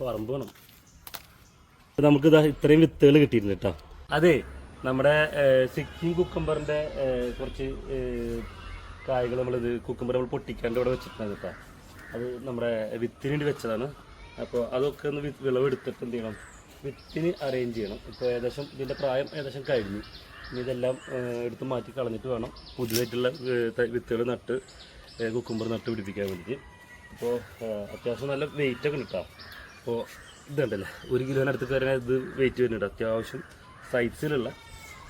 പറമ്പ് വേണം. നമുക്ക് ഇതാ ഇത്രയും വിത്തുകൾ കിട്ടിയിരുന്നു കേട്ടോ. അതെ നമ്മുടെ സിക്കിം കുക്കമ്പറിന്റെ കുറച്ച് കായകൾ നമ്മളിത് കുക്കമ്പർ നമ്മൾ പൊട്ടിക്കാണ്ട് ഇവിടെ വെച്ചിട്ടുണ്ട് കേട്ടോ. അത് നമ്മുടെ വിത്തിന് വേണ്ടി വെച്ചതാണ്. അപ്പോൾ അതൊക്കെ ഒന്ന് വിളവെടുത്തിട്ട് എന്ത് ചെയ്യണം? വിത്തിന് അറേഞ്ച് ചെയ്യണം. ഇപ്പോൾ ഏകദേശം ഇതിന്റെ പ്രായം ഏകദേശം കഴിഞ്ഞു. ഇനി ഇതെല്ലാം എടുത്ത് മാറ്റി കളഞ്ഞിട്ട് വേണം പുതിയതായിട്ടുള്ള വിത്തുകൾ നട്ട് കുക്കുമ്പർ നട്ട് പിടിപ്പിക്കാൻ വേണ്ടിയിട്ട്. അപ്പോൾ അത്യാവശ്യം നല്ല വെയിറ്റൊക്കെ കേട്ടോ. അപ്പോൾ ഇതുണ്ടല്ലേ. ഒരു കിലോന് അടുത്ത് കയറിയാൽ ഇത് വെയിറ്റ് വരുന്നുണ്ട്. അത്യാവശ്യം സൈസിലുള്ള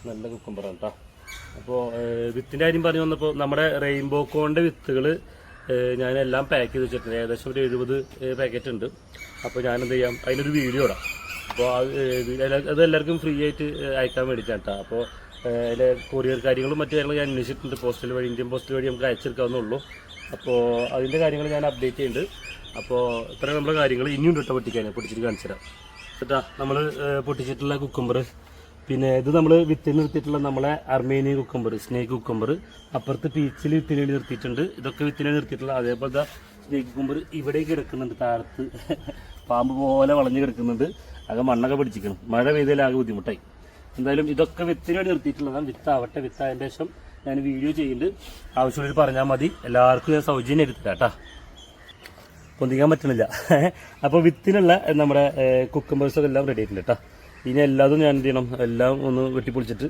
നല്ല കുക്കുംബറാണ് കേട്ടോ അപ്പോൾ വിത്തിന്റെ കാര്യം പറഞ്ഞു വന്നപ്പോൾ നമ്മുടെ റെയിൻബോ കോണിന്റെ വിത്തുകൾ ഞാനെല്ലാം പാക്ക് ചെയ്ത് വെച്ചിട്ടുണ്ട്. ഏകദേശം ഒരു എഴുപത് പാക്കറ്റ് ഉണ്ട്. അപ്പോൾ ഞാൻ എന്ത് ചെയ്യാം? അതിനൊരു വീഡിയോ ഇടാം. അപ്പോൾ അത് എല്ലാവർക്കും ഫ്രീ ആയിട്ട് അയക്കാൻ വേണ്ടിയിട്ടാണ് കേട്ടോ അപ്പോൾ അതിലെ കൊറിയർ കാര്യങ്ങളും മറ്റു കാര്യങ്ങളും ഞാൻ അന്വേഷിച്ചിട്ടുണ്ട്. പോസ്റ്റൽ വഴി ഇന്ത്യൻ പോസ്റ്റൽ വഴി നമുക്ക് അയച്ചെടുക്കാവുന്നുള്ളൂ അപ്പോൾ അതിന്റെ കാര്യങ്ങൾ ഞാൻ അപ്ഡേറ്റ് ചെയ്യുന്നുണ്ട്. അപ്പോൾ ഇത്ര നമ്മൾ കാര്യങ്ങൾ ഇനിയും ഇട്ട പൊട്ടിക്കാൻ പൊട്ടിച്ചിട്ട് കാണിച്ചു തരാം. നമ്മൾ പൊട്ടിച്ചിട്ടുള്ള കുക്കുംബർ പിന്നെ ഇത് നമ്മൾ വിത്തിൽ നിർത്തിയിട്ടുള്ള നമ്മളെ അർമേനിയ കുക്കുംബർ സ്നേക്ക് കുക്കുംബർ അപ്പുറത്ത് പീച്ചിൽ വേണ്ടി നിർത്തിയിട്ടുണ്ട്. ഇതൊക്കെ വിത്തിനെ നിർത്തിയിട്ടുള്ള. അതേപോലെ സ്നേക്ക് കുക്കുംബർ ഇവിടെ കിടക്കുന്നുണ്ട്. താഴത്ത് പാമ്പ് പോലെ വളഞ്ഞു കിടക്കുന്നുണ്ട്. ആകെ മണ്ണൊക്കെ പിടിച്ചിരിക്കണം മഴ പെയ്തതിൽ ആകെ ബുദ്ധിമുട്ടായി. എന്തായാലും ഇതൊക്കെ വിത്തിന് വേണ്ടി നിർത്തിയിട്ടുള്ളതാണ്. വിത്താവട്ടെ. വിത്തായതിന്റെ ശേഷം ഞാൻ വീഡിയോ ചെയ്യുന്നുണ്ട്. ആവശ്യമുള്ളവർ പറഞ്ഞാൽ മതി. എല്ലാവർക്കും ഞാൻ സൗജന്യം എടുത്തില്ല കേട്ടാ. പൊന്തിക്കാൻ പറ്റണില്ല. അപ്പോൾ വിത്തിനുള്ള നമ്മുടെ കുക്കുംബേഴ്സൊക്കെ എല്ലാം റെഡി ആയിട്ടുണ്ട് കേട്ടോ ഇനി എല്ലാതും ഞാൻ എന്ത് ചെയ്യണം എല്ലാം ഒന്ന് വെട്ടിപ്പൊളിച്ചിട്ട്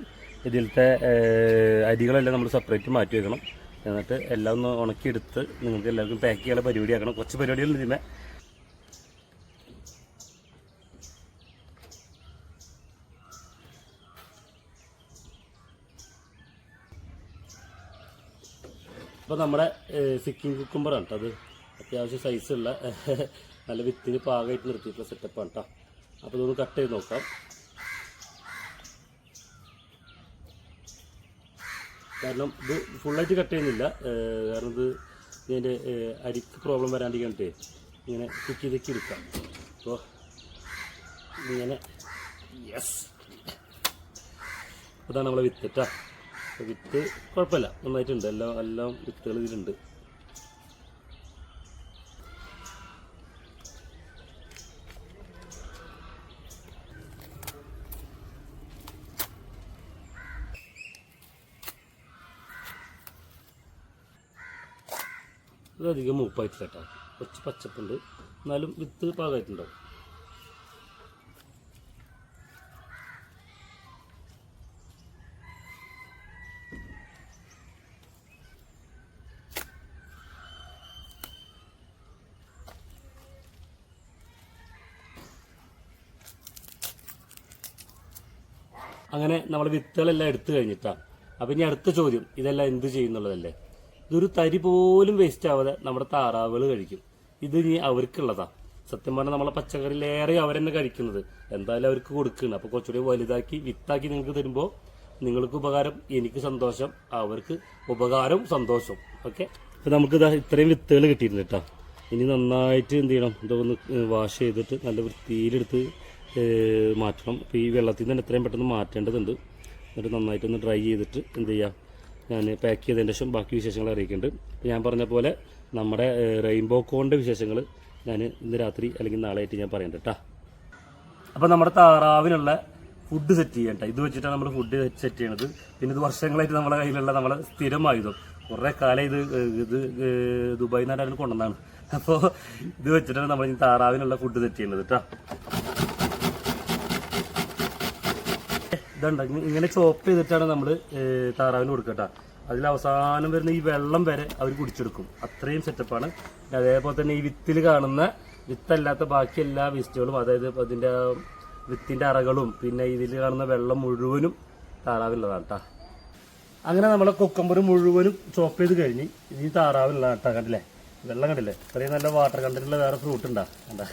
ഇതിലത്തെ അരികളെല്ലാം നമ്മൾ സെപ്പറേറ്റ് മാറ്റി വെക്കണം. എന്നിട്ട് എല്ലാം ഒന്ന് ഉണക്കിയെടുത്ത് നിങ്ങൾക്ക് എല്ലാവർക്കും പാക്ക് ചെയ്യാൻ പരിപാടിയാക്കണം കുറച്ച് പരിപാടികളുണ്ട് ഇതിനെ അപ്പോൾ നമ്മുടെ സിക്കിം കുക്കുംബറാണ് കേട്ടോ അത്. അത്യാവശ്യം സൈസുള്ള നല്ല വിത്തിന് പാകമായിട്ട് നിർത്തിയിട്ടുള്ള സെറ്റപ്പാണ് കേട്ടോ അപ്പോൾ ഇതൊന്ന് കട്ട് ചെയ്ത് നോക്കാം. കാരണം ഇത് ഫുള്ളായിട്ട് കട്ട് ചെയ്യുന്നില്ല. കാരണം ഇത് ഇതിന്റെ അരിക്ക് പ്രോബ്ലം വരാണ്ടിരിക്കണ്ടേ ഇങ്ങനെ തിക്കി തിക്കി എടുക്കാം. അപ്പോൾ ഇങ്ങനെ യെസ് അതാണ് നമ്മളെ വിത്ത് കേട്ടോ വിത്ത് കുഴപ്പമില്ല. നന്നായിട്ടുണ്ട്. എല്ലാം എല്ലാം വിത്തുകൾ ഇതിലുണ്ട്. ഇത് അധികം മൂപ്പായിട്ടില്ല കേട്ടോ കുറച്ച് പച്ചപ്പുണ്ട്. എന്നാലും വിത്ത് പാകമായിട്ടുണ്ടാവും അങ്ങനെ നമ്മൾ വിത്തുകളെല്ലാം എടുത്തു കഴിഞ്ഞിട്ടാണ് അപ്പം ഇനി അടുത്ത ചോദ്യം ഇതെല്ലാം എന്ത് ചെയ്യുന്നുള്ളതല്ലേ ഇതൊരു തരി പോലും വേസ്റ്റ് ആവാതെ നമ്മുടെ താറാവുകൾ കഴിക്കും. ഇത് ഇനി അവർക്കുള്ളതാ. സത്യം പറഞ്ഞാൽ നമ്മളെ പച്ചക്കറിയിലേറെ അവരെന്നെ കഴിക്കുന്നത്. എന്തായാലും അവർക്ക് കൊടുക്കുന്നത് അപ്പോൾ കുറച്ചുകൂടി വലുതാക്കി വിത്താക്കി നിങ്ങൾക്ക് തരുമ്പോൾ നിങ്ങൾക്ക് ഉപകാരം എനിക്ക് സന്തോഷം അവർക്ക് ഉപകാരം സന്തോഷം ഓക്കെ അപ്പൊ നമുക്ക് ഇതാ ഇത്രയും വിത്തുകൾ കിട്ടിയിരുന്നു കേട്ടോ ഇനി നന്നായിട്ട് എന്ത് ചെയ്യണം? ഇതൊന്ന് വാഷ് ചെയ്തിട്ട് നല്ല വൃത്തിയിലെടുത്ത് മാറ്റണം. അപ്പോൾ ഈ വെള്ളത്തിൽ നിന്ന് തന്നെ എത്രയും പെട്ടെന്ന് മാറ്റേണ്ടതുണ്ട്. എന്നിട്ട് നന്നായിട്ടൊന്ന് ഡ്രൈ ചെയ്തിട്ട് എന്ത് ചെയ്യാം? ഞാൻ പാക്ക് ചെയ്തതിന് ശേഷം ബാക്കി വിശേഷങ്ങൾ അറിയിക്കുന്നുണ്ട് ഞാൻ പറഞ്ഞ പോലെ നമ്മുടെ റെയിൻബോ കോണിന്റെ വിശേഷങ്ങൾ ഞാൻ ഇന്ന് രാത്രി അല്ലെങ്കിൽ നാളെ ആയിട്ട് ഞാൻ പറയുന്നുണ്ട് കേട്ടോ അപ്പോൾ നമ്മുടെ താറാവിനുള്ള ഫുഡ് സെറ്റ് ചെയ്യണ്ട. ഇത് വെച്ചിട്ടാണ് നമ്മൾ ഫുഡ് സെറ്റ് ചെയ്യണത്. പിന്നെ ഇത് വർഷങ്ങളായിട്ട് നമ്മുടെ കയ്യിലുള്ള നമ്മളെ സ്ഥിരം ആയുധം കുറേ കാലം ഇത് ഇത് ദുബായിൽ നിന്നാണ് കൊണ്ടുവന്നാണ് അപ്പോൾ ഇത് വെച്ചിട്ടാണ് നമ്മൾ താറാവിനുള്ള ഫുഡ് സെറ്റ് ചെയ്യുന്നത് കേട്ടോ ഇതുണ്ട്. ഇങ്ങനെ ചോപ്പ് ചെയ്തിട്ടാണ് നമ്മൾ താറാവിന് കൊടുക്കട്ടെ. കേട്ടോ അതിൽ അവസാനം വരുന്ന ഈ വെള്ളം വരെ അവർ കുടിച്ചെടുക്കും. അത്രയും സെറ്റപ്പാണ് അതേപോലെ തന്നെ ഈ വിത്തിൽ കാണുന്ന വിത്തല്ലാത്ത ബാക്കി എല്ലാ വേസ്റ്റുകളും അതായത് അതിന്റെ വിത്തിന്റെ അറകളും പിന്നെ ഇതിൽ കാണുന്ന വെള്ളം മുഴുവനും താറാവിലുള്ളതാണ് കേട്ടോ അങ്ങനെ നമ്മളെ കൊക്കമ്പർ മുഴുവനും ചോപ്പ് ചെയ്ത് കഴിഞ്ഞ് ഇനി താറാവിലുള്ളതാണ് കേട്ടോ കണ്ടില്ലേ? വെള്ളം കണ്ടില്ലേ? ഇത്രയും നല്ല വാട്ടർ കണ്ടിട്ടുള്ള വേറെ ഫ്രൂട്ട് ഉണ്ടാ? കണ്ടാ.